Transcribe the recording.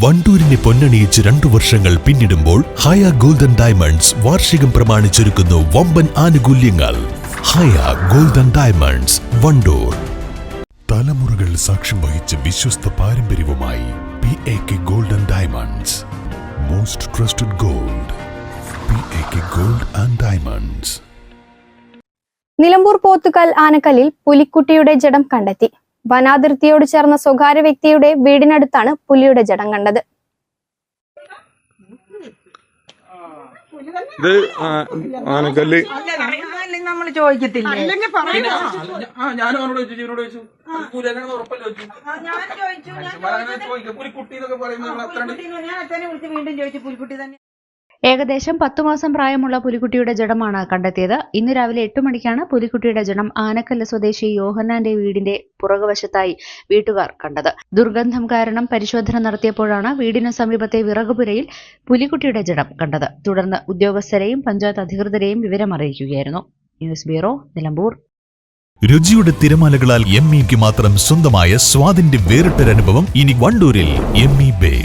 വണ്ടൂരിനെ പൊന്നണിയിച്ച് രണ്ടു വർഷങ്ങൾ പിന്നിടുമ്പോൾ ഹയ ഗോൾഡൻ ഡയമണ്ട്സ് വാർഷികം പ്രമാണിച്ചൊരുക്കുന്നു വമ്പൻ ആനുകൂല്യങ്ങൾ. Haya golden diamonds Wandoor. തലമുറകൾ സാക്ഷ്യം വഹിച്ച വിശ്വസ്ത പാരമ്പര്യവുമായി P A K golden diamonds. Most trusted gold P A K gold and diamonds Nilambur Pothukal ആനക്കല്ലിൽ പുലിക്കുട്ടിയുടെ ജഡം കണ്ടെത്തി. വനാതിർത്തിയോട് ചേർന്ന സ്വകാര്യ വ്യക്തിയുടെ വീടിനടുത്താണ് പുലിയുടെ ജടം കണ്ടത്. ഇത് ആനക്കല്ല് നമ്മൾ ചോദിക്കത്തില്ലേ ഞാൻ ചോദിച്ചു പുലിക്കുട്ടി എന്നൊക്കെ വീണ്ടും ചോദിച്ചു പുലിക്കുട്ടി തന്നെ. ഏകദേശം പത്തു മാസം പ്രായമുള്ള പുലിക്കുട്ടിയുടെ ജഡമാണ് കണ്ടെത്തിയത്. ഇന്ന് രാവിലെ എട്ട് മണിക്കാണ് പുലിക്കുട്ടിയുടെ ജഡം ആനക്കല്ല സ്വദേശി യോഹന്നാന്റെ വീടിന്റെ പുറകുവശത്തായി വീട്ടുകാർ കണ്ടത്. ദുർഗന്ധം കാരണം പരിശോധന നടത്തിയപ്പോഴാണ് വീടിന് സമീപത്തെ വിറകുപുരയിൽ പുലിക്കുട്ടിയുടെ ജഡം കണ്ടത്. തുടർന്ന് ഉദ്യോഗസ്ഥരെയും പഞ്ചായത്ത് അധികൃതരെയും വിവരം അറിയിക്കുകയായിരുന്നു ന്യൂസ് ബ്യൂറോ നിലമ്പൂർ. രുചിയുടെ തിരമാലകളാൽ എം ഇക്ക് മാത്രം സ്വന്തമായ സ്വാദിന്റെ വേറിട്ടൊരനുഭവം ഇനി വണ്ടൂരിൽ M E